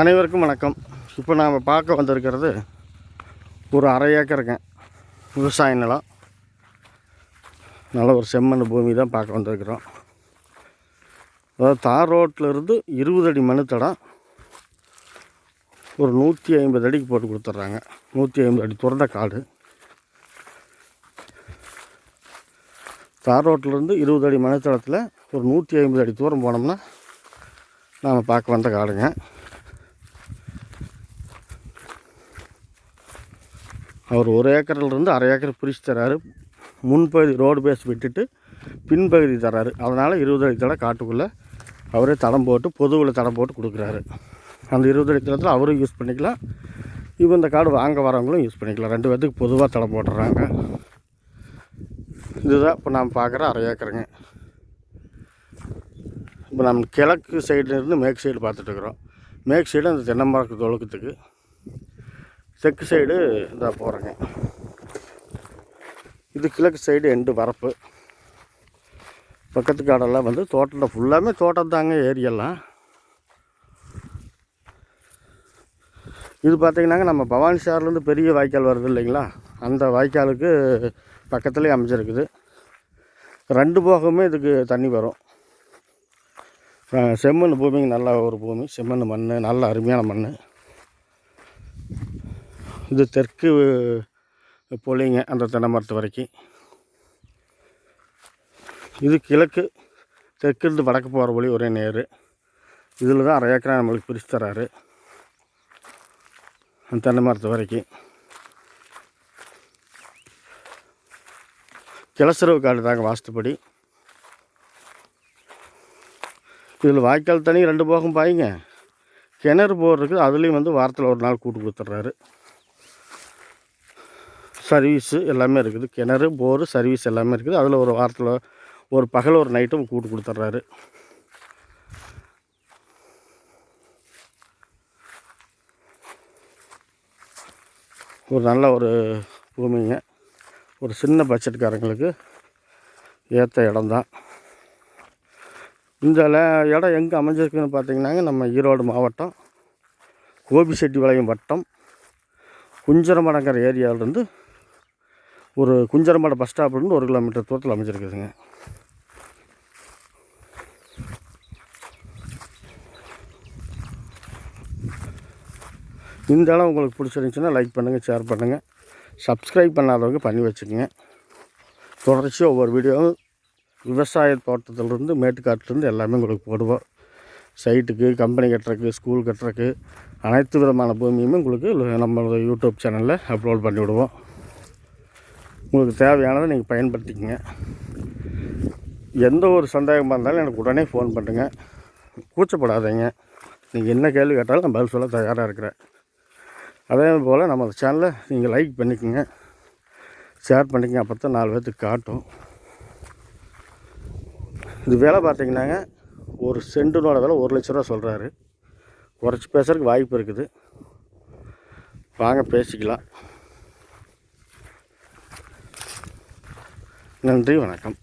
அனைவருக்கும் வணக்கம். இப்போ நாம் பார்க்க வந்திருக்கிறது ஒரு அரை ஏக்கருங்க விவசாய நிலம். நல்ல ஒரு செம்மண் பூமி தான் பார்க்க வந்திருக்கிறோம். அதாவது தார் ரோட்டில் இருந்து இருபது அடி மண் தடம் ஒரு நூற்றி ஐம்பது அடிக்கு போட்டு கொடுத்துட்றாங்க. நூற்றி ஐம்பது அடி துறந்த காடு. தார் ரோட்டிலேருந்து இருபது அடி மனுத்தடத்தில் ஒரு நூற்றி ஐம்பது அடி தூரம் போனோம்னா நாம் பார்க்க வந்த காடுங்க. அவர் ஒரு ஏக்கர்லேருந்து அரை ஏக்கர் பிரித்து தராரு. முன்பகுதி ரோடு பேஸ் விட்டுட்டு பின்பகுதி தராரு. அதனால் இருபது அடி காட்டுக்குள்ளே அவரே தடம் போட்டு பொதுவில் தடம் போட்டு கொடுக்குறாரு. அந்த இருபது அடி தடத்தில் அவரும் யூஸ் பண்ணிக்கலாம். இப்போ இந்த காடு வாங்க வரவங்களும் யூஸ் பண்ணிக்கலாம். ரெண்டு பேர்த்துக்கு பொதுவாக தடம் போட்டுறாங்க. இதுதான் இப்போ நாம் பார்க்குற அரை ஏக்கருங்க. இப்போ நம்ம கிழக்கு சைடுலேருந்து மேற்கு சைடு பார்த்துட்ருக்குறோம் மேற்கு சைடு அந்த தென்னை மரக்கு தொழுக்கத்துக்கு. தெற்கு சைடு இதாக போகிறேங்க இது கிழக்கு சைடு எண்டு வரப்பு. பக்கத்து காடெல்லாம் வந்து தோட்டத்தில் ஃபுல்லாமே தோட்டம் தாங்க ஏரியெல்லாம். இது பார்த்திங்கன்னாங்க நம்ம பவானி சார்லேருந்து பெரிய வாய்க்கால் வருது இல்லைங்களா? அந்த வாய்க்காலுக்கு பக்கத்துலேயே அமைஞ்சிருக்குது. ரெண்டு போகமே இதுக்கு தண்ணி வரும். செம்மண் பூமிங்க நல்ல ஒரு பூமி. செம்மண் மண் நல்ல அருமையான மண் இது தெற்கு பொலிங்க அந்த தென்னை மரத்து வரைக்கும். இது கிழக்கு தெற்கிருந்து வடக்கு போகிற வழி ஒரே நேர். இதில் தான் அரை ஏக்கரா நம்மளுக்கு பிரித்து தராரு. அந்த தென்னை மரத்து வரைக்கும். கிளசரவு காடு தாங்க வாஸ்துப்படி. இதில் வாய்க்கால் தண்ணி ரெண்டு போகம் பாய்ங்க. கிணறு போடுறதுக்கு அதுலேயும் வந்து வாரத்தில் ஒரு நாள் கூட்டு கொடுத்துட்றாரு. சர்வீஸு எல்லாமே இருக்குது. கிணறு போரு சர்வீஸ் எல்லாமே இருக்குது. அதில் ஒரு வாரத்தில் ஒரு பகல் ஒரு நைட்டும் கூட்டு கொடுத்துட்றாரு ஒரு நல்ல ஒரு பூமிங்க. ஒரு சின்ன பட்ஜெட்காரங்களுக்கு ஏற்ற இடம்தான். இந்த ல- இடம் எங்கே அமைஞ்சிருக்குன்னு பார்த்தீங்கன்னாங்க நம்ம ஈரோடு மாவட்டம் கோபிச்செட்டிபாளையம் வட்டம் குஞ்சரமடங்கிற ஏரியாவிலேருந்து ஒரு குஞ்சரம்பாடை பஸ் ஸ்டாப்லேருந்து ஒரு கிலோமீட்டர் தூரத்தில் அமைஞ்சிருக்குதுங்க. இந்த இடம் உங்களுக்கு பிடிச்சிருந்துச்சுன்னா லைக் பண்ணுங்கள் ஷேர் பண்ணுங்கள் சப்ஸ்கிரைப் பண்ணாதவங்க பண்ணி வச்சுக்கோங்க. தொடர்ச்சியாக ஒவ்வொரு வீடியோவும் விவசாய தோட்டத்திலிருந்து மேட்டுக்காட்டிலேருந்து எல்லாமே உங்களுக்கு போடுவோம். சைட்டுக்கு கம்பெனி கட்டுறக்கு ஸ்கூல் கட்டுறக்கு அனைத்து விதமான பூமியுமே உங்களுக்கு நம்மளோட யூடியூப் சேனலில் அப்லோட் பண்ணி விடுவோம் உங்களுக்கு தேவையானதை நீங்கள் பயன்படுத்திக்கங்க. எந்த ஒரு சந்தேகமாக இருந்தாலும் எனக்கு உடனே ஃபோன் பண்ணுங்க. கூச்சப்படாதீங்க. நீங்கள் என்ன கேள்வி கேட்டாலும் நான் பதில் சொல்ல தயாராக இருக்கிறேன். அதே போல் நம்ம சேனலை நீங்கள் லைக் பண்ணிக்கோங்க. ஷேர் பண்ணிக்கங்க. அப்போ தான் நாலு பேர்த்துக்கு காட்டும். இது வேலை பார்த்தீங்கன்னாங்க ஒரு சென்ட்டுனோட விலை ஒரு லட்ச ரூபா சொல்கிறாரு குறைச்சி பேசுறதுக்கு வாய்ப்பு இருக்குது. வாங்க பேசிக்கலாம். நன்றி வணக்கம்.